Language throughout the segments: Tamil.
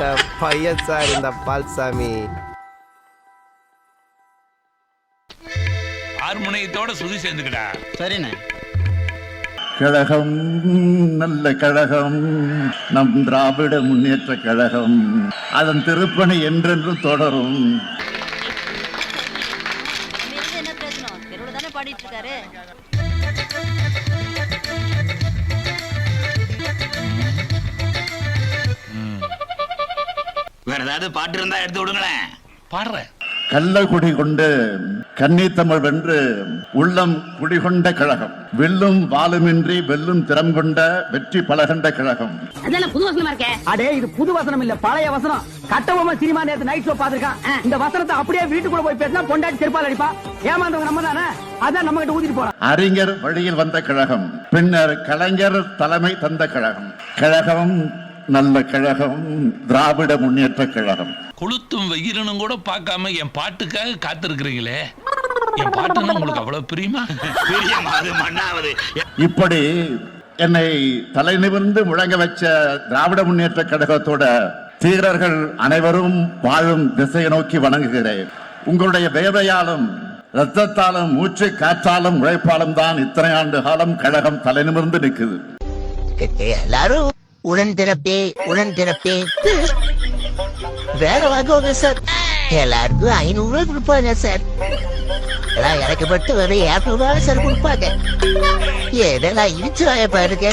அட பையன் சார் இந்த பால்சாமி. ஹார்மோனியத்தோட சுதி சேர்ந்துக்கடா. சரிண்ணே. கழகம் நல்ல கழகம். நம் திராவிட முன்னேற்ற கழகம். அதன் திருப்பணி என்றென்றும் தொடரும். வேற ஏதாவது பாட்டு இருந்தா எடுத்து விடுங்களேன். பாடுறேன். கள்ளக்குடி கொண்டு கன்னித்தமிழ் வென்று உள்ளம் குடிகொண்ட கழகம். வில்லும் வாளுமின்றி வெல்லும் திறம் கொண்ட வெற்றி பலகண்ட கழகம். புது வசனமா இருக்கே? அடே இது புது வசனம் இல்ல பழைய வசனம். கட்டபொம்மை சினிமா நேத்து நைட் ஷோ பாத்துருக்கான் இந்த வசனத்தை அப்படியே வீட்டுக்குள்ள போய் பேசினா பொண்டாட்டி செருப்பால் அடிப்பா. ஏமாந்தவங்க நம்ம தானே? அதான் நம்ம கிட்ட ஊத்திட்டு போறான். அறிஞர் வழியில் வந்த கழகம். பின்னர் கலைஞர் தலைமை தந்த கழகம். கழகம் நல்ல கழகம் திராவிட முன்னேற்ற கழகம். கொளுத்தும் வெயிலனும் கூட பார்க்காம என் பாட்டுக்காக காத்திருக்கிறீங்களே? என் பாட்டுன்னா உங்களுக்கு அவ்வளவு பிரியுமா? இப்படி என்னை தலை நிமிர்ந்து முழங்க வச்ச திராவிட முன்னேற்ற கழகத்தோட தீரர்கள் அனைவரும் வாழும் திசையை நோக்கி வணங்குகிறேன். உங்களுடைய வேதையாலும் ரத்தத்தாலும் மூச்சு காற்றாலும் உழைப்பாலும் தான் இத்தனை ஆண்டு காலம் கழகம் தலை நிமிர்ந்து நிற்குது. எல்லாரும் உடன் திறப்பே உடன் திறப்பே வேற வாங்குவாங்க சார் எல்லாருக்கும் ஐநூறு ரூபாய் கொடுப்பாங்க சார் எல்லாம் இறக்கப்பட்டு வர இரநூறு ரூபாய் சார் கொடுப்பாங்க. ஏதெல்லாம் இடிச்சு வாய பாருங்க.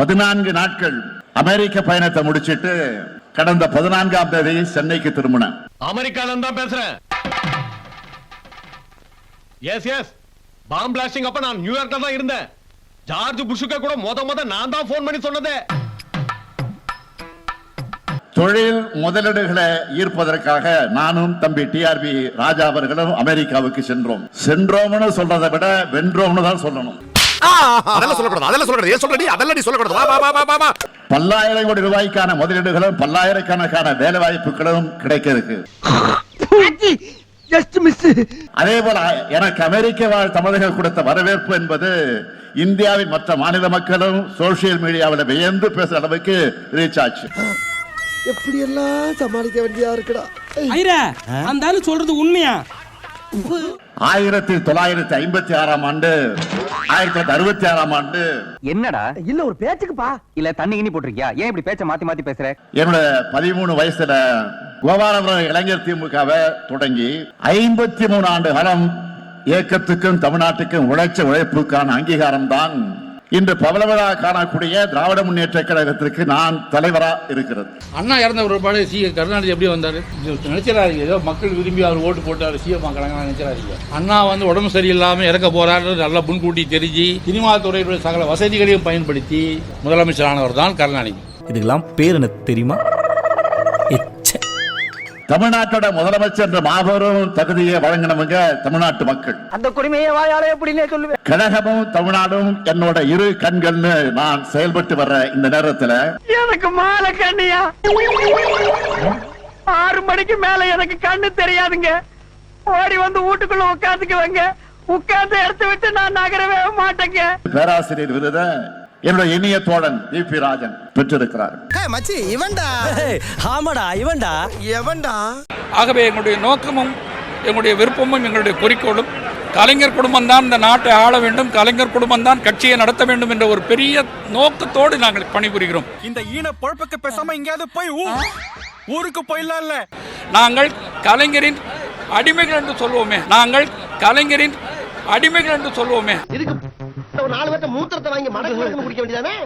பதினான்கு நாட்கள் அமெரிக்க பயணத்தை முடிச்சிட்டு கடந்த பதினான்காம் தேதி சென்னைக்கு திரும்பினேன். அமெரிக்கால தான் பேசுறேன். எஸ் எஸ் பாம் பிளாஸ்டிங் அப்ப நான் நியூயார்க்ல தான் இருந்தேன். ஜார்ஜ் புஷுக்க கூட மொத மொத நான் தான் போன் பண்ணி சொன்னதே. தொழில் முதலீடுகளை ஈர்ப்பதற்காக நானும் தம்பி டிஆர்பி ராஜா அவர்களும் அமெரிக்காவுக்கு சென்றோம். சென்றோம்னு சொல்றதை விட வென்றோம்னு தான் சொல்லணும். அதெல்லாம் சொல்லக்கூடாது. அதெல்லாம் சொல்லக்கூடாது. ஏன் சொல்றடி அதெல்லாம் சொல்லக்கூடாது. வா வா வா, வா வா வா. பல்லாயிரம் கோடி ரூபாய்க்கான முதலீடுகளும் பல்லாயிரக்கணக்கான வேலை வாய்ப்புகளும் கிடைக்க இருக்கு. அதே போல எனக்கு அமெரிக்க வாழ் தமிழர்கள் கொடுத்த வரவேற்பு என்பது இந்தியாவின் மற்ற மாநில மக்களும் சோசியல் மீடியாவில் வியந்து பேசுற அளவுக்கு ரீச் ஆச்சு. எப்படி எல்லாம் சமாளிக்க வேண்டியதா இருக்குடா. ஐரா அந்த ஆளு சொல்றது உண்மையா? ஆயிரத்தி தொள்ளாயிரத்தி ஐம்பத்தி ஆறாம் ஆண்டு ஆயிரத்தி தொள்ளாயிரத்தி அறுபத்தி ஆறாம் ஆண்டு. என்னடா? இல்ல ஒரு பேச்சுக்குப்பா. இல்ல தண்ணி கிண்ணி போட்டிருக்கியா? ஏன் இப்படி பேச்ச மாத்தி மாத்தி பேசுற? என்னோட பதிமூணு வயசுல கோபாலபுரம் இளைஞர் திமுகவை தொடங்கி ஐம்பத்தி மூணு ஆண்டு காலம் இயக்கத்துக்கும் தமிழ்நாட்டுக்கும் உழைச்ச உழைப்புக்கான அங்கீகாரம் தான் இன்று பவளவிழா காணக்கூடிய திராவிட முன்னேற்ற கழகத்திற்கு நான் தலைவரா இருக்கிறது. அண்ணா இறந்த பிற்பாடு சி. கருணாநிதி எப்படி வந்தார்? நினைச்சிடாதீங்க. ஏதோ மக்கள் விரும்பி அவர் ஓட்டு போட்டார். சிஎம் ஆக்கிறாங்க நினைச்சிடாதீங்க. அண்ணா வந்து உடம்பு சரியில்லாமல் இறக்க போறாரு நல்லா முன்கூட்டி தெரிஞ்சு சினிமா துறையுடைய சகல வசதிகளையும் பயன்படுத்தி முதலமைச்சர் ஆனவர் தான் கருணாநிதி. இதுக்கெல்லாம் பேர் எனக்கு தெரியுமா? தமிழ்நாட்டோட முதலமைச்சர் என்ற மாபெரும் தகுதியை வழங்கினவங்க தமிழ்நாட்டு மக்கள். அந்த குடிமையை வாயால எப்படின்னே சொல்லுவேன். கழகமும் தமிழ்நாடும் என்னோட இரு கண்கள்னு நான் செயல்பட்டு வர்ற இந்த நேரத்துல எனக்கு மாலை கண்ணியா? ஆறு மணிக்கு மேல எனக்கு கண்ணு தெரியாதுங்க. ஓடி வந்து வீட்டுக்குள்ள உட்காந்துக்குவாங்க. உட்கார்ந்து எடுத்து விட்டு நான் நகரவே மாட்டேங்க. பேராசிரியர் விருத என்னுடைய இனிய தோழன் வி பி ராஜன் பெற்றிருக்கிறார். மச்சி இவன்டா? ஆமாடா இவன்டா? எவன்டா? ஆகவே எங்களுடைய நோக்கமும் எங்களுடைய விருப்பமும் எங்களுடைய குறிக்கோளும் கலைஞர் குடும்பம் தான் இந்த நாட்டை ஆள வேண்டும் கலைஞர் குடும்பம் தான் கட்சியை நடத்த வேண்டும் என்ற ஒரு பெரிய நோக்கத்தோடு நாங்கள் பணிபுரிகிறோம். இந்த ஈன பொழப்புக்கு பேசாம எங்கேயாவது போய் ஊருக்கு போயிடலாம்ல நாங்கள் கலைஞரின் அடிமைகள் என்று சொல்வோமே நாங்கள் கலைஞரின் அடிமைகள் என்று சொல்வோமே. இதுக்கு ஒரு நாலு பேர்த்த மூத்திரத்தை வாங்கி மடக்கு குடிக்க வேண்டியதானே?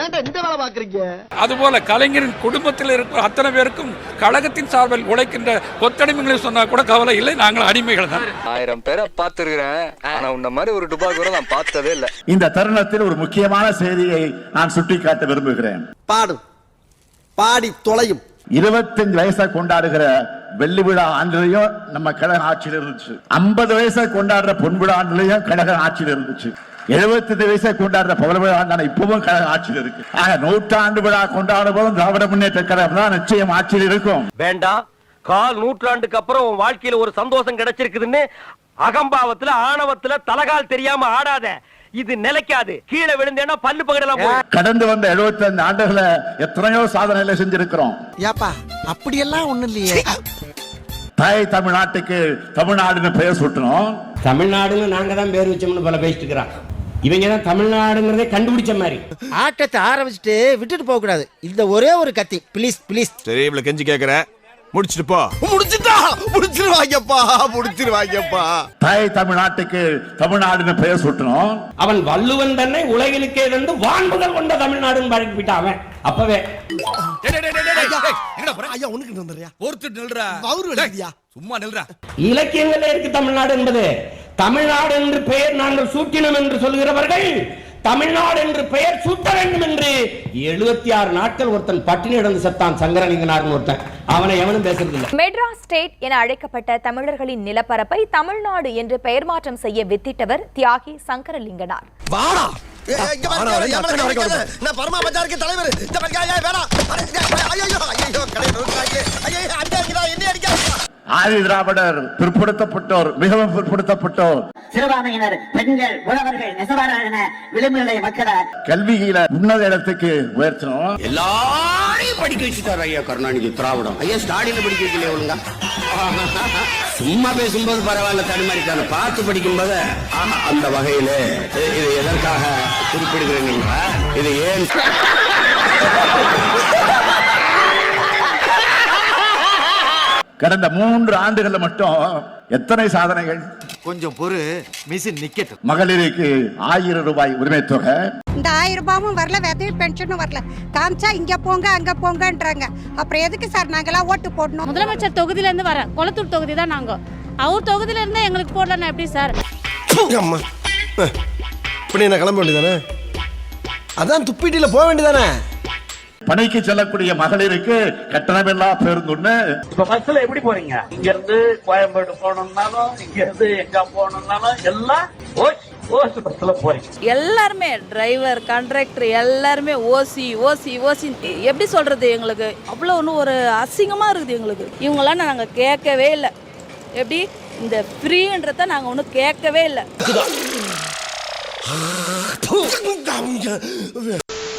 ஏன்டா இந்த வேலை பாக்குறீங்க அதுபோல கலைஞரின் குடும்பத்தில் இருக்கிற அத்தனை பேருக்கும் கழகத்தின் சார்பில் உழைக்கின்ற கொத்தடிமைகளை சொன்னா கூட கவலை இல்லை. நாங்கள் அடிமைகள் தான். ஆயிரம் பேரை பார்த்திருக்கிறேன். ஆனா உன்ன மாதிரி ஒரு டுபா கூட நான் பார்த்ததே இல்ல. இந்த தருணத்தில் ஒரு முக்கியமான செய்தியை நான் சுட்டிக்காட்ட விரும்புகிறேன். பாடும் பாடி தொலையும். இருபத்தஞ்சு வயசை கொண்டாடுகிற வெள்ளி விழா ஆண்டுலயும் நம்ம கழக ஆட்சியில் இருந்துச்சு. ஐம்பது வயசை கொண்டாடுற பொன் விழா ஆண்டுலயும் கழக ஆட்சியில் இருந்துச்சு. எழுபத்தஞ்சு வயசை கொண்டாடுற பவள விழா இப்பவும் ஆட்சியில் இருக்கு. ஆக நூற்றாண்டு விழா கொண்டாடும் போதும் திராவிட முன்னேற்ற கழகம் தான் நிச்சயம் ஆட்சியில் இருக்கும். வேண்டாம். கால் நூற்றாண்டுக்கு அப்புறம் உன் வாழ்க்கையில ஒரு சந்தோஷம் கிடைச்சிருக்குதுன்னு அகம்பாவத்துல ஆணவத்துல தலகால் தெரியாம ஆடாத. இது நிலைக்காது. கீழே விழுந்தேன்னா பல்லு பகடலாம் கடந்து வந்த 75 ஆண்டுகள எத்தனையோ சாதனைகளை செஞ்சிருக்கிறோம். ஏப்பா அப்படியெல்லாம் ஒண்ணு இல்லையே. தாய் தமிழ்நாட்டுக்கு தமிழ்நாடுன்னு பெயர் சூட்டணும். தமிழ்நாடுன்னு நாங்க தான் பேர் வச்சோம்னு பல பேசிட்டு இருக்கிறான் இவங்க தான் தமிழ்நாடுங்கிறதே கண்டுபிடிச்ச மாதிரி. ஆட்டத்தை ஆரம்பிச்சுட்டு விட்டுட்டு போக கூடாது. இந்த ஒரே ஒரு கத்தி. ப்ளீஸ் ப்ளீஸ் சரி இவ்வளவு கெஞ்சி கேக்குற. முடிச்சிட்டு போ. முடிச்சுட்டா? முடிச்சிருவாங்கப்பா முடிச்சிருவாங்கப்பா. தாய் தமிழ்நாட்டுக்கு தமிழ்நாடுன்னு பெயர் சூட்டணும். அவன் வள்ளுவன் தன்னை உலகிலுக்கே வந்து வான்புகள் கொண்ட தமிழ்நாடுன்னு பழக்கி விட்டான் அவன். அப்பவே. ஐயா உனக்கு வந்துடுறியா ஒருத்தர் நில்றா? அவரு சும்மா நில்றா? இலக்கியங்களே இருக்கு தமிழ்நாடு என்பது. தமிழ்நாடு என்று பெயர் நாங்கள் சூட்டினோம் என்று சொல்கிறவர்கள் தமிழ்நாடு என்று பெயர் சூட்ட வேண்டும் என்று எழுபத்தி ஆறு நாட்கள் ஒருத்தன் பட்டினி இடந்து செத்தான் சங்கரலிங்கனார்னு ஒருத்தன். அவனை எவனும் பேசுறது இல்ல மெட்ராஸ் ஸ்டேட் என அழைக்கப்பட்ட தமிழர்களின் நிலப்பரப்பை தமிழ்நாடு என்று பெயர் மாற்றம் செய்ய வித்திட்டவர் தியாகி சங்கரலிங்கனார். வாடா! தலைவர். ஆதி திராவிடர் பிற்படுத்தப்பட்டோர் மிகவும் பிற்படுத்தப்பட்டோர். சிறுபான்மையினர் பெண்கள் உழவர்கள் நெசவாளர் என விளிம்புநிலை மக்களை கல்வியில உன்னத இடத்துக்கு உயர்த்தணும் எல்லாரையும் படிக்க வச்சுட்டாரு ஐயா கருணாநிதி திராவிடம். ஐயா ஸ்டாலின் படிக்க வைக்கலையே ஒழுங்கா? சும்மா பேசும்போது பரவாயில்ல தடுமாறிட்டான பார்த்து படிக்கும்போது ஆஹா, அந்த வகையில இது எதற்காக குறிப்பிடுகிறீங்க இது ஏன் கடந்த மூன்று ஆண்டுகள்ல மட்டும் எத்தனை சாதனைகள்? கொஞ்சம் பொறு மிஷின் நிக்கட்டும். மகளிருக்கு ஆயிரம் ரூபாய் உரிமை தொகை. இந்த ஆயிரம் ரூபாயும் வரல விதவி பென்ஷனும் வரல. காமிச்சா இங்க போங்க அங்க போங்கன்றாங்க. அப்புறம் எதுக்கு சார் நாங்கெல்லாம் ஓட்டு போடணும்? முதலமைச்சர் தொகுதியில இருந்து வரேன் கொளத்தூர் தொகுதி தான் நாங்க. அவர் தொகுதியில இருந்தா எங்களுக்கு போடலன்னா எப்படி சார்? அம்மா. இப்படி நான் கிளம்ப வேண்டியதானே? அதான் துப்பிட்டில போக வேண்டியதானே? பணிக்கு செல்லக்கூடிய மகளிருக்கு கட்டணமில்லா பேருந்துன்னு. இப்ப பஸ்ல எப்படி போறீங்க? இங்க இருந்து கோயம்பேடு போகணும்னாலும் இங்க இருந்து எங்க போகணும்னாலும் எல்லாம் ஓசி ஓசி பஸ்ல போறீங்க. எல்லாருமே டிரைவர் கண்ட்ராக்டர் எல்லாருமே ஓசி ஓசி ஓசி. எப்படி சொல்றது எங்களுக்கு? அவ்வளோ ஒன்றும் ஒரு அசிங்கமா இருக்குது எங்களுக்கு. இவங்களாம் நாங்க கேட்கவே இல்லை. எப்படி? இந்த ஃப்ரீன்றத நாங்க ஒன்றும் கேட்கவே இல்லை.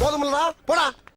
போதுமில்லடா போடா.